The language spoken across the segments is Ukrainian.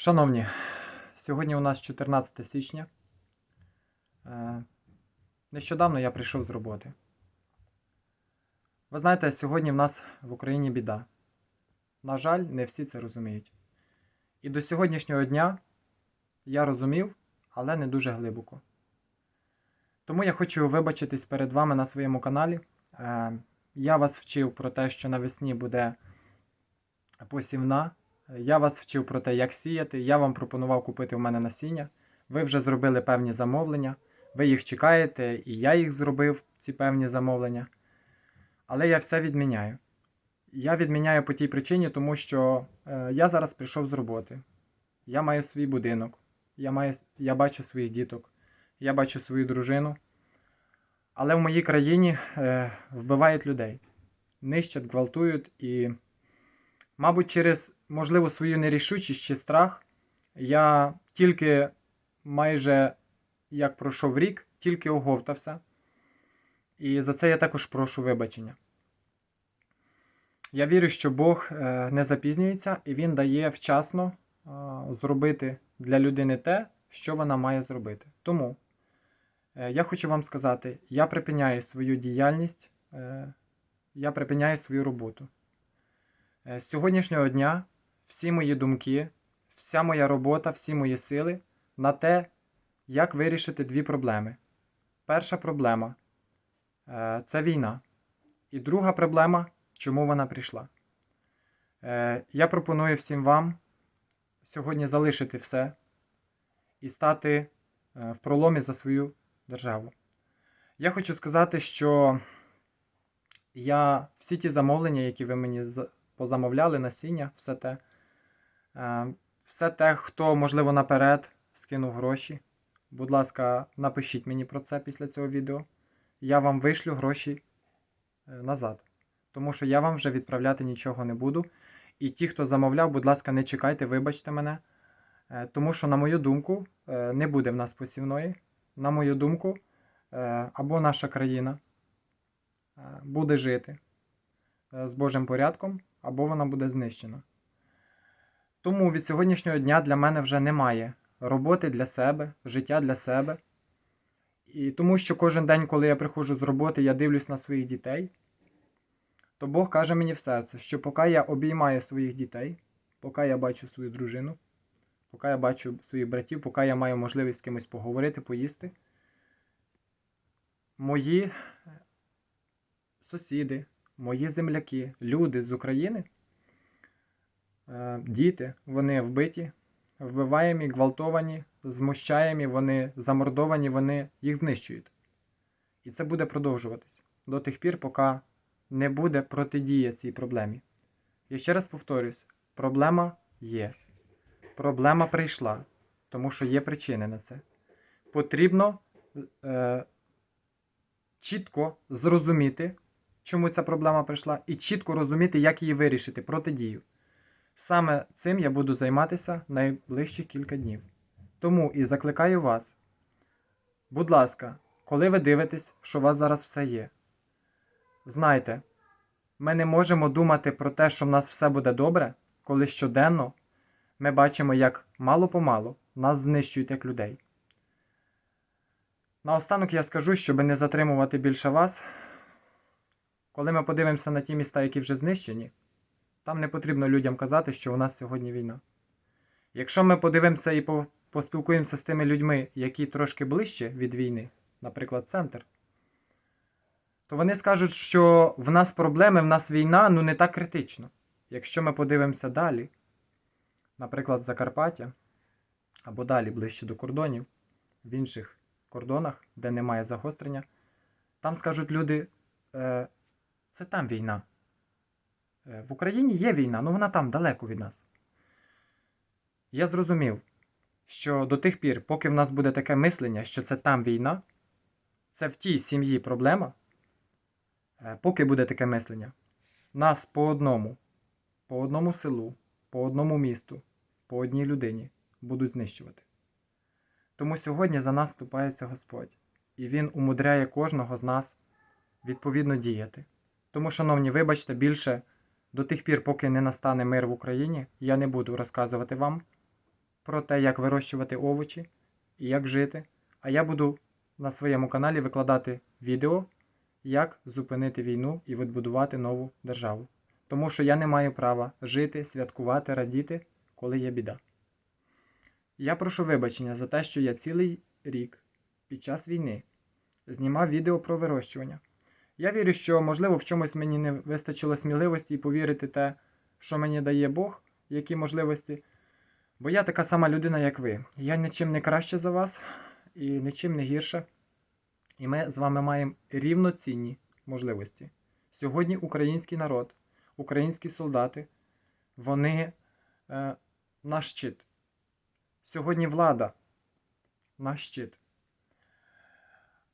Шановні, сьогодні у нас 14 січня. Е, Нещодавно я прийшов з роботи. Ви знаєте, сьогодні в нас в Україні біда. На жаль, не всі це розуміють. І до сьогоднішнього дня я розумів, але не дуже глибоко. Тому я хочу вибачитись перед вами на своєму каналі. Е, Я вас вчив про те, що навесні буде посівна. Я вас вчив про те, як сіяти. Я вам пропонував купити в мене насіння. Ви вже зробили певні замовлення. Ви їх чекаєте, і я їх зробив, ці певні замовлення. Але я все відміняю. Я відміняю по тій причині, тому що е, я зараз прийшов з роботи. Я маю свій будинок, я, маю, я бачу своїх діток, я бачу свою дружину. Але в моїй країні е, вбивають людей, нищать, гвалтують і, мабуть, через, можливо, свою нерішучість чи страх я тільки майже як пройшов рік, тільки оговтався. І за це я також прошу вибачення. Я вірю, що Бог е, не запізнюється і Він дає вчасно е, зробити для людини те, що вона має зробити. Тому е, я хочу вам сказати: я припиняю свою діяльність, я припиняю свою роботу. Е, З сьогоднішнього дня всі мої думки, вся моя робота, всі мої сили на те, як вирішити дві проблеми. Перша проблема е, це війна. І друга проблема чому вона прийшла. Е, Я пропоную всім вам сьогодні залишити все і стати в проломі за свою державу. Я хочу сказати, що я всі ті замовлення, які ви мені позамовляли, насіння, все те, е, все те, хто, можливо, наперед скинув гроші. Будь ласка, напишіть мені про це після цього відео. Я вам вишлю гроші е, назад. Тому що я вам вже відправляти нічого не буду. І ті, хто замовляв, будь ласка, не чекайте, вибачте мене. Е, Тому що, на мою думку, не буде в нас посівної. На мою думку, або наша країна буде жити з Божим порядком, або вона буде знищена. Тому від сьогоднішнього дня для мене вже немає роботи для себе, життя для себе. І тому що кожен день, коли я приходжу з роботи, я дивлюсь на своїх дітей, то Бог каже мені в серце, що поки я обіймаю своїх дітей, поки я бачу свою дружину, поки я бачу своїх братів, поки я маю можливість з кимось поговорити, поїсти, мої сусіди, мої земляки, люди з України, е, діти, вони вбиті, вбиваємі, гвалтовані, змущаємі, вони замордовані, вони їх знищують. І це буде продовжуватись до тих пір, поки не буде протидія цій проблемі. Я ще раз повторюсь: проблема є. Проблема прийшла, тому що є причини на це. Потрібно е, чітко зрозуміти, чому ця проблема прийшла, і чітко розуміти, як її вирішити, протидію. Саме цим я буду займатися найближчі кілька днів. Тому і закликаю вас, будь ласка, коли ви дивитесь, що у вас зараз все є, знайте, ми не можемо думати про те, що в нас все буде добре, коли щоденно ми бачимо, як мало-помалу нас знищують як людей. Наостанок я скажу, щоб не затримувати більше вас. Коли ми подивимося на ті міста, які вже знищені, там не потрібно людям казати, що у нас сьогодні війна. Якщо ми подивимося і поспілкуємося з тими людьми, які трошки ближче від війни, наприклад, центр, то вони скажуть, що в нас проблеми, в нас війна, ну не так критично. Якщо ми подивимося далі, наприклад, Закарпаття, або далі ближче до кордонів, в інших кордонах, де немає загострення, там скажуть люди, е, це там війна. Е, В Україні є війна, але вона там далеко від нас. Я зрозумів, що до тих пір, поки в нас буде таке мислення, що це там війна, це в тій сім'ї проблема, е, поки буде таке мислення, нас по одному, по одному селу, по одному місту, по одній людині будуть знищувати. Тому сьогодні за нас вступається Господь, і Він умудряє кожного з нас відповідно діяти. Тому, шановні, вибачте, більше до тих пір, поки не настане мир в Україні, я не буду розказувати вам про те, як вирощувати овочі і як жити. А я буду на своєму каналі викладати відео, як зупинити війну і відбудувати нову державу. Тому що я не маю права жити, святкувати, радіти, коли є біда. Я прошу вибачення за те, що я цілий рік під час війни знімав відео про вирощування. Я вірю, що, можливо, в чомусь мені не вистачило сміливості і повірити те, що мені дає Бог, які можливості. Бо я така сама людина, як ви. Я нічим не краще за вас і нічим не гірше. І ми з вами маємо рівноцінні можливості. Сьогодні український народ, українські солдати, вони е, наш щит. Сьогодні влада наш щит.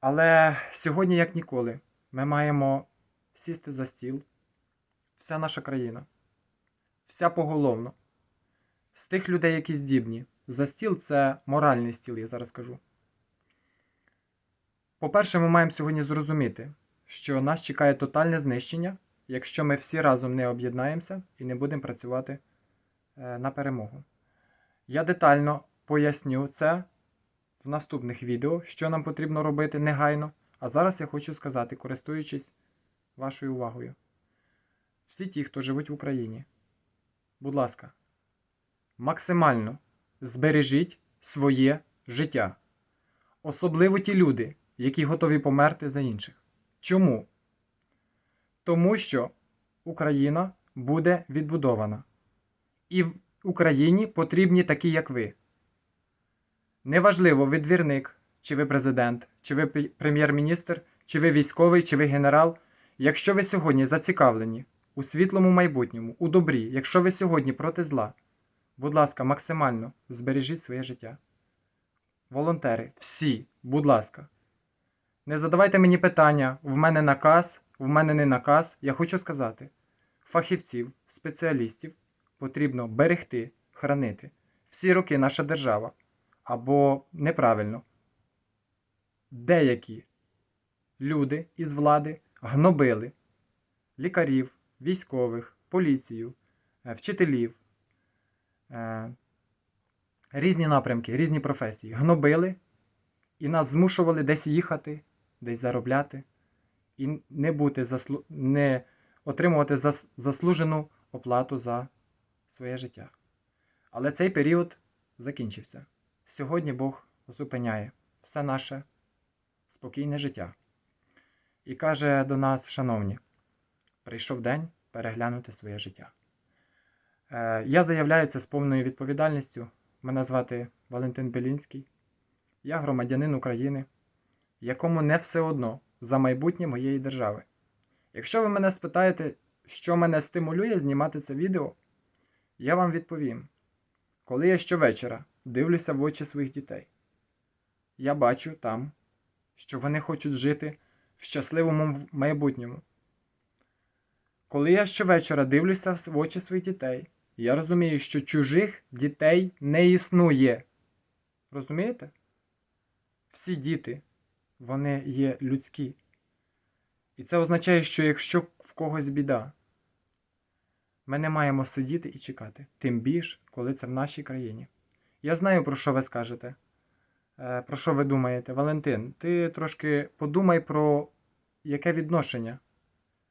Але сьогодні, як ніколи, ми маємо сісти за стіл, вся наша країна, вся поголовно, з тих людей, які здібні. За стіл це моральний стіл, я зараз кажу. По-перше, ми маємо сьогодні зрозуміти, що нас чекає тотальне знищення, якщо ми всі разом не об'єднаємося і не будемо працювати е, на перемогу. Я детально поясню це в наступних відео, що нам потрібно робити негайно. А зараз я хочу сказати, користуючись вашою увагою. Всі ті, хто живуть в Україні, будь ласка, максимально збережіть своє життя. Особливо ті люди, які готові померти за інших. Чому? Тому що Україна буде відбудована. І в Україні потрібні такі, як ви. Неважливо, ви двірник, чи ви президент, чи ви прем'єр-міністр, чи ви військовий, чи ви генерал. Якщо ви сьогодні зацікавлені у світлому майбутньому, у добрі, якщо ви сьогодні проти зла, будь ласка, максимально збережіть своє життя. Волонтери, всі, будь ласка. Не задавайте мені питання, в мене наказ, в мене не наказ. Я хочу сказати, фахівців, спеціалістів потрібно берегти, хранити. Всі роки наша держава або неправильно. Деякі люди із влади гнобили лікарів, військових, поліцію, е, вчителів, е, різні напрямки, різні професії. Гнобили і нас змушували десь їхати, десь заробляти і не бути заслу... не отримувати зас... заслужену оплату за своє життя. Але цей період закінчився. Сьогодні Бог зупиняє все наше спокійне життя. І каже до нас, шановні, прийшов день переглянути своє життя. Е, я заявляю це з повною відповідальністю. Мене звати Валентин Белінський. Я громадянин України, якому не все одно за майбутнє моєї держави. Якщо ви мене спитаєте, що мене стимулює знімати це відео, я вам відповім. Коли я щовечора дивлюся в очі своїх дітей, я бачу там, що вони хочуть жити в щасливому майбутньому. Коли я щовечора дивлюся в очі своїх дітей, я розумію, що чужих дітей не існує. Розумієте? Всі діти, вони є людські. І це означає, що якщо в когось біда, ми не маємо сидіти і чекати, тим більш, коли це в нашій країні. Я знаю, про що ви скажете, про що ви думаєте. Валентин, ти трошки подумай про яке відношення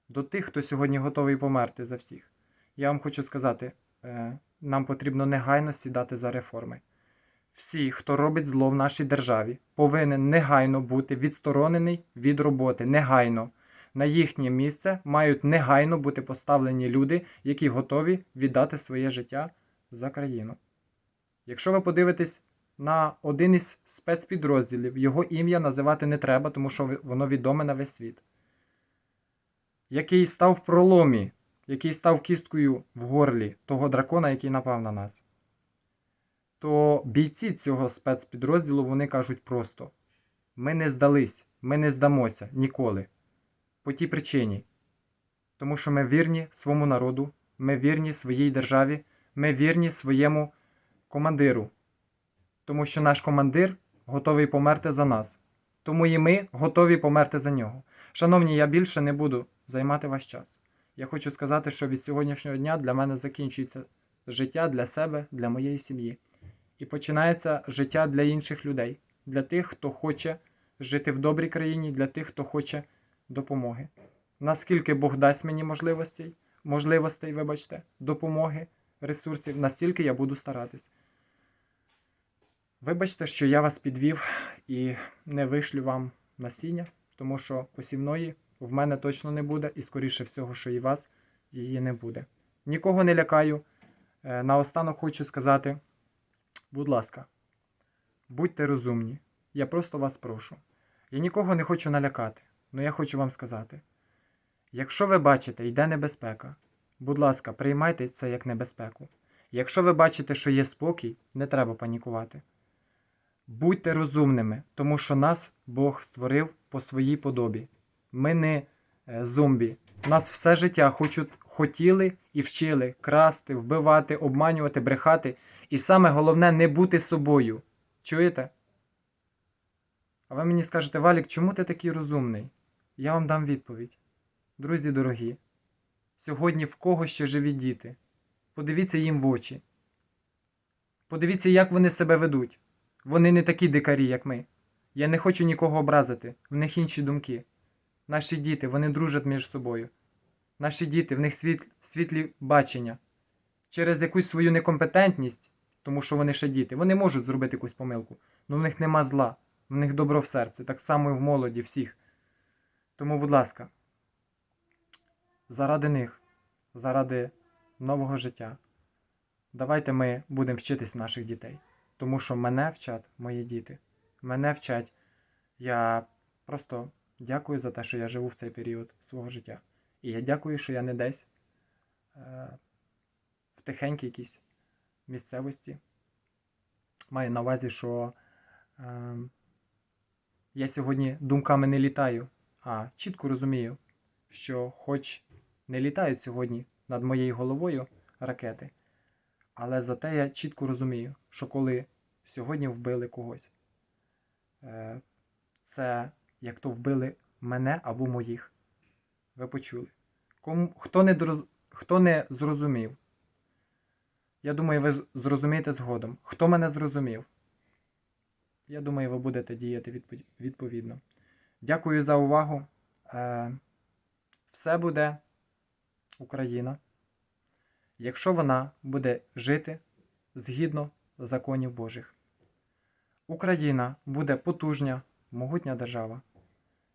до тих, хто сьогодні готовий померти за всіх. Я вам хочу сказати, е, нам потрібно негайно сідати за реформи. Всі, хто робить зло в нашій державі, повинен негайно бути відсторонений від роботи. Негайно. На їхнє місце мають негайно бути поставлені люди, які готові віддати своє життя за країну. Якщо ви подивитесь на один із спецпідрозділів, його ім'я називати не треба, тому що воно відоме на весь світ, який став в проломі, який став кісткою в горлі того дракона, який напав на нас, то бійці цього спецпідрозділу вони кажуть просто: ми не здались, ми не здамося ніколи. По тій причині. Тому що ми вірні своєму народу, ми вірні своїй державі, ми вірні своєму командиру. Тому що наш командир готовий померти за нас. Тому і ми готові померти за нього. Шановні, я більше не буду займати ваш час. Я хочу сказати, що від сьогоднішнього дня для мене закінчується життя для себе, для моєї сім'ї. І починається життя для інших людей, для тих, хто хоче жити в добрій країні, для тих, хто хоче допомоги. Наскільки Бог дасть мені можливостей, можливостей, вибачте, допомоги, ресурсів, настільки я буду старатись. Вибачте, що я вас підвів і не вишлю вам насіння, тому що посівної в мене точно не буде, і скоріше всього, що і вас її не буде. Нікого не лякаю. Е, Наостанок хочу сказати, будь ласка, будьте розумні. Я просто вас прошу. Я нікого не хочу налякати, але я хочу вам сказати: якщо ви бачите, йде небезпека, будь ласка, приймайте це як небезпеку. Якщо ви бачите, що є спокій, не треба панікувати. Будьте розумними, тому що нас Бог створив по своїй подобі. Ми не е, зомбі. Нас все життя хочуть, хотіли і вчили красти, вбивати, обманювати, брехати. І саме головне не бути собою. Чуєте? А ви мені скажете, Валік, чому ти такий розумний? Я вам дам відповідь. Друзі дорогі, сьогодні в кого ще живі діти? Подивіться їм в очі. Подивіться, як вони себе ведуть. Вони не такі дикарі, як ми. Я не хочу нікого образити, в них інші думки. Наші діти, вони дружать між собою. Наші діти, в них світ, світлі бачення. Через якусь свою некомпетентність, тому що вони ще діти, вони можуть зробити якусь помилку, але в них нема зла, в них добро в серці, так само і в молоді всіх. Тому, будь ласка, заради них, заради нового життя, давайте ми будемо вчитись наших дітей. Тому що мене вчать мої діти. Мене вчать. Я просто дякую за те, що я живу в цей період свого життя. І я дякую, що я не десь е, в тихенькій якійсь місцевості. Маю на увазі, що е, я сьогодні думками не літаю, а чітко розумію, що хоч не літають сьогодні над моєю головою ракети, але зате я чітко розумію, що коли сьогодні вбили когось, е, це як то вбили мене або моїх. Ви почули. Кому, хто, не дороз, хто не зрозумів, я думаю, ви зрозумієте згодом. Хто мене зрозумів? Я думаю, ви будете діяти відповідно. Дякую за увагу. Е, все буде Україна якщо вона буде жити згідно законів Божих. Україна буде потужня, могутня держава,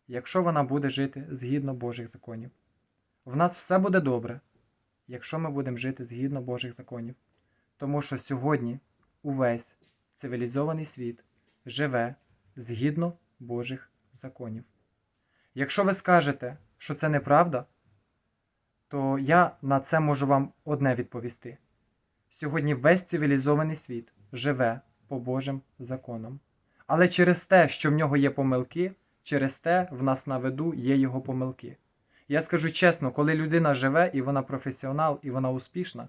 якщо вона буде жити згідно Божих законів. В нас все буде добре, якщо ми будемо жити згідно Божих законів. Тому що сьогодні увесь цивілізований світ живе згідно Божих законів. Якщо ви скажете, що це неправда, то я на це можу вам одне відповісти. Сьогодні весь цивілізований світ живе по Божим законам. Але через те, що в нього є помилки, через те в нас на виду є його помилки. Я скажу чесно, коли людина живе і вона професіонал, і вона успішна,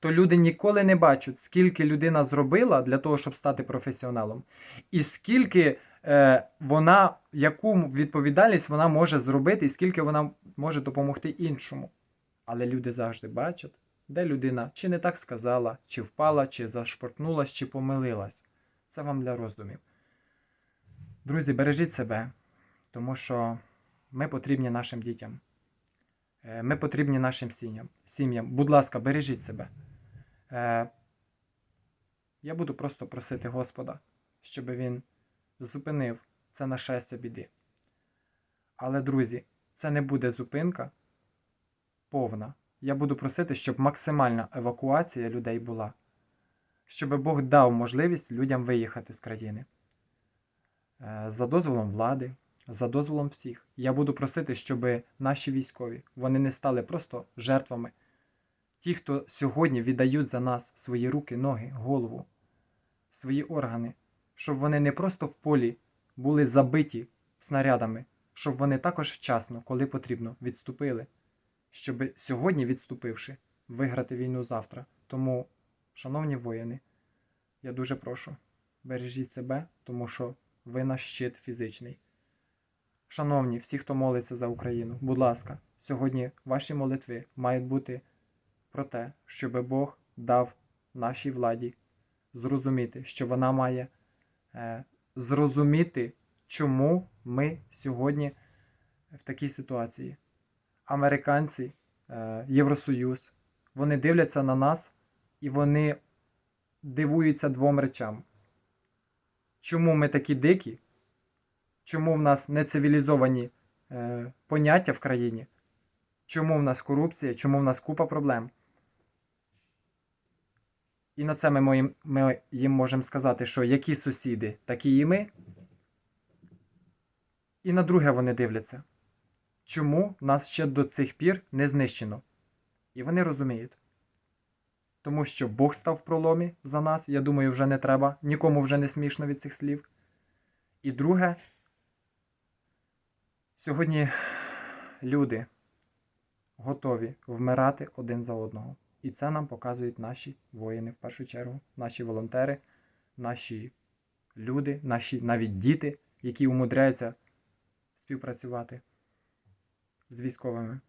то люди ніколи не бачать, скільки людина зробила для того, щоб стати професіоналом, і скільки е, вона, яку відповідальність вона може зробити, і скільки вона може допомогти іншому. Але люди завжди бачать, де людина чи не так сказала, чи впала, чи зашпортнулась, чи помилилась. Це вам для роздумів. Друзі, бережіть себе, тому що ми потрібні нашим дітям. Е, Ми потрібні нашим сім'ям. Будь ласка, бережіть себе. Е, Я буду просто просити Господа, щоб він зупинив це нашестя біди. Але, друзі, це не буде зупинка повна. Я буду просити, щоб максимальна евакуація людей була, щоб Бог дав можливість людям виїхати з країни. Е, За дозволом влади, за дозволом всіх. Я буду просити, щоб наші військові вони не стали просто жертвами. Ті, хто сьогодні віддають за нас свої руки, ноги, голову, свої органи, щоб вони не просто в полі були забиті снарядами, щоб вони також вчасно, коли потрібно, відступили щоб сьогодні, відступивши, виграти війну завтра. Тому, шановні воїни, я дуже прошу, бережіть себе, тому що ви наш щит фізичний. Шановні, всі, хто молиться за Україну, будь ласка, сьогодні ваші молитви мають бути про те, щоб Бог дав нашій владі зрозуміти, що вона має е, зрозуміти, чому ми сьогодні в такій ситуації. Американці, е, Євросоюз, вони дивляться на нас і вони дивуються двом речам. Чому ми такі дикі? Чому в нас нецивілізовані е, поняття в країні? Чому в нас корупція? Чому в нас купа проблем? І на це ми, ми їм можемо сказати, що які сусіди, такі і ми. І на друге вони дивляться, чому нас ще до цих пір не знищено. І вони розуміють. Тому що Бог став в проломі за нас, я думаю, вже не треба, нікому вже не смішно від цих слів. І друге, сьогодні люди готові вмирати один за одного. І це нам показують наші воїни в першу чергу, наші волонтери, наші люди, наші навіть діти, які умудряються співпрацювати з військовими.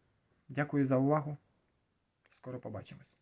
Дякую за увагу. Скоро побачимось.